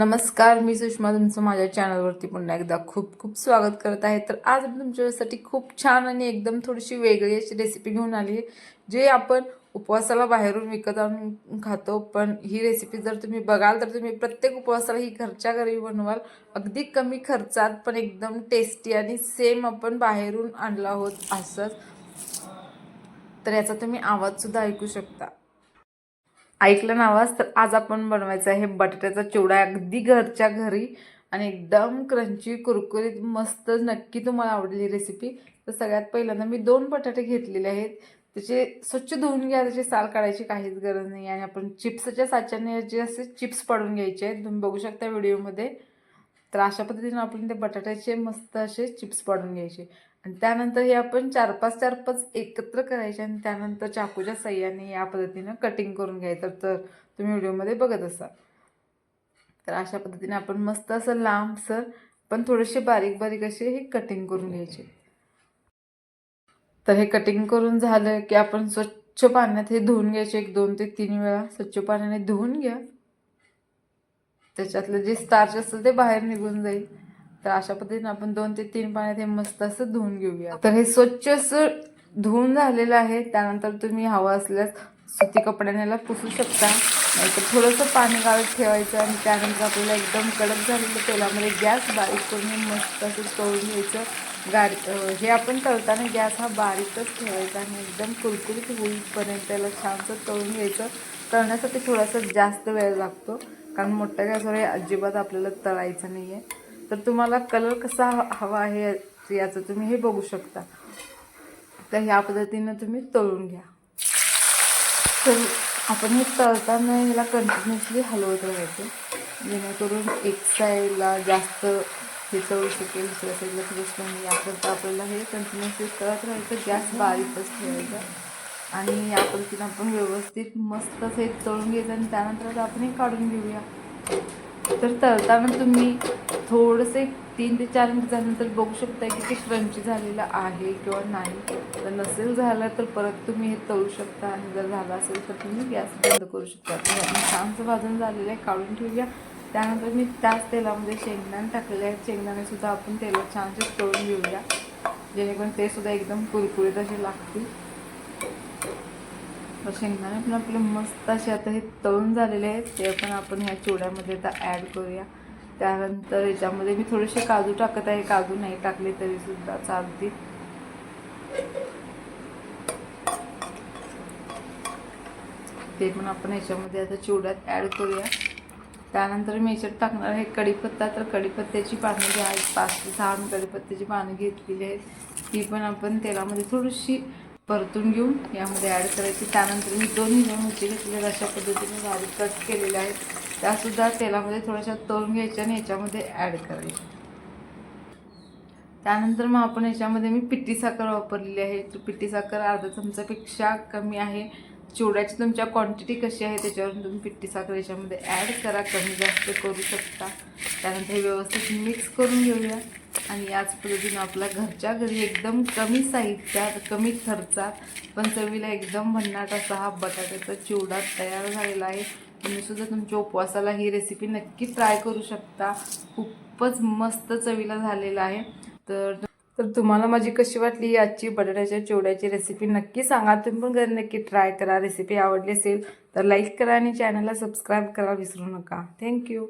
नमस्कार मी सुषमा तुमचं माझ्या चॅनलवरती पुन्हा एकदा खूप खूप स्वागत करत आहे. तर आज मी तुमच्यासाठी खूप छान आणि एकदम थोडीशी वेगळी अशी रेसिपी घेऊन आली आहे जे आपण उपवासाला बाहेरून विकत आणून खातो. पण ही रेसिपी जर तुम्ही बघाल तर तुम्ही प्रत्येक उपवासाला ही घरच्या घरी बनवाल. अगदी कमी खर्चात पण एकदम टेस्टी आणि सेम आपण बाहेरून आणला आहोत असंच. तर याचा तुम्ही आवाजसुद्धा ऐकू शकता. ऐकलं ना आवाज? तर आज आपण बनवायचं आहे बटाट्याचा चिवडा अगदी घरच्या घरी आणि एकदम क्रंची कुरकुरीत मस्त नक्की तुम्हाला आवडली रेसिपी तर सगळ्यात पहिल्यांदा मी दोन बटाटे घेतलेले आहेत. त्याचे स्वच्छ धुवून घ्या त्याची साल काढायची काहीच गरज नाही. आणि आपण चिप्सच्या साच्याने जे असे चिप्स पाडून घ्यायचे आहेत तुम्ही बघू शकता व्हिडिओमध्ये तर अशा पद्धतीनं आपण ते बटाट्याचे मस्त असे चिप्स पाडून घ्यायचे. आणि त्यानंतर हे आपण चार पाच चार पाच एकत्र करायचे आणि त्यानंतर चाकूच्या सह्याने या पद्धतीनं कटिंग करून घ्यायचं. तर तुम्ही व्हिडिओमध्ये बघत असाल. तर अशा पद्धतीने आपण मस्त असं लांबसर पण थोडेसे बारीक बारीक असे हे कटिंग करून घ्यायचे. तर हे कटिंग करून झालं की आपण स्वच्छ पाण्यात हे धुवून घ्यायचे. एक दोन ते तीन वेळा स्वच्छ पाण्याने धुवून घ्या. त्याच्यातलं जे स्टार्च असेल ते बाहेर निघून जाईल. तर अशा पद्धतीने आपण दोन ते तीन पाण्यात हे मस्त असं धुवून घेऊया. तर हे स्वच्छ असं धुवून झालेलं आहे. त्यानंतर तुम्ही हवं असल्यास सुती कपड्याने पुसू शकता. नाहीतर थोडंसं पाणी गाळत ठेवायचं आणि त्यानंतर आपल्याला एकदम कडक झालेलं तेलामध्ये गॅस बारीक करून मस्त असं तळून घ्यायचं. गार हे आपण तळताना गॅस हा बारीकच ठेवायचा आणि एकदम कुरकुरीत होईपर्यंत त्याला छानसं तळून घ्यायचं. तळण्यासाठी थोडासा जास्त वेळ लागतो. कारण मोठ्या गॅसवर हे अजिबात आपल्याला तळायचं नाही आहे तर तुम्हाला कलर कसा हवा आहे याचं तुम्ही हे बघू शकता. तर ह्या पद्धतीनं तुम्ही तळून घ्या. तर आपण हे तळताना ह्याला कंटिन्युअसली हलवत राहायचं जेणेकरून एक साईडला जास्त हे तळू शकेल दुसऱ्या साईडला थोडंसं कमी. याकरता आपल्याला हे कंटिन्युअसली तळत राहायचं गॅस बारीकच ठेवायचा. आणि या पद्धतीनं आपण व्यवस्थित मस्त हे तळून घ्यायचं आणि त्यानंतर आता आपण हे काढून घेऊया. तर तळताना तुम्ही थोडंसं एक तीन ते चार मिनिट झाल्यानंतर बघू शकता की ते क्रंची झालेलं आहे किंवा नाही. तर नसेल झालं तर परत तुम्ही हे तळू शकता आणि जर झालं असेल तर तुम्ही गॅस बंद करू शकता. छानचं छानसं भाजून झालेलं आहे काढून ठेवूया. त्यानंतर मी त्याच तेलामध्ये शेंगदाणे टाकलेले आहेत. शेंगदाणे सुद्धा आपण तेलात छानसे तळून घेऊया. जेणेकरून ते सुद्धा एकदम कुरकुरीत असे लागतील. तर शेंगदाणे पण आपले मस्त असे आता हे तळून झालेले आहेत. ते पण आपण ह्या चिवड्यामध्ये आता ॲड करूया. त्यानंतर याच्यामध्ये मी थोडेसे काजू टाकत आहे. काजू नाही टाकले तरी सुद्धा चालतील. ते पण आपण याच्यामध्ये आता चिवड्यात ॲड करूया. त्यानंतर मी याच्यात टाकणार आहे कढीपत्ता. तर कढीपत्त्याची पानं जी आहेत पाच ते सहा मी कढीपत्त्याची पानं घेतलेली आहेत. ती पण आपण तेलामध्ये थोडीशी परतून घेऊन यामध्ये ॲड करायची. त्यानंतर मी दोन हिरव्या मिरची घेतलेल्या अशा पद्धतीने बारीक कट केलेल्या आहेत त्यासुद्धा तेलामध्ये थोड्याशा तळून घ्यायच्या आणि याच्यामध्ये ॲड करायच्या त्यानंतर मग आपण याच्यामध्ये मी पिट्टी साखर वापरलेली आहे. पिट्टी साखर अर्धा चमचापेक्षा कमी आहे. चिवड्याची तुमच्या क्वांटिटी कशी आहे त्याच्यावरून तुम्ही पिट्टी साखर याच्यामध्ये ॲड करा. कमी जास्त करू शकता. त्यानंतर हे व्यवस्थित मिक्स करून घेऊया. आणि याच पद्धतीनं आपल्या घरच्या घरी एकदम कमी साहित्यात कमी खर्चात पण चवीला एकदम भन्नाट असा हा बटाट्याचा चिवडा तयार झालेला आहे. तुम्ही सुद्धा तुमच्या उपवासाला ही रेसिपी नक्की ट्राय करू शकता. खूपच मस्त चवीला झालेला आहे. तर तर तुम्हाला माझी कशी वाटली आजची बटाट्याच्या चिवड्याची रेसिपी नक्की सांगा. तुम्ही पण घरी नक्की ट्राय करा. रेसिपी आवडली असेल तर लाईक करा आणि चॅनलला सबस्क्राईब करा. विसरू नका. थँक्यू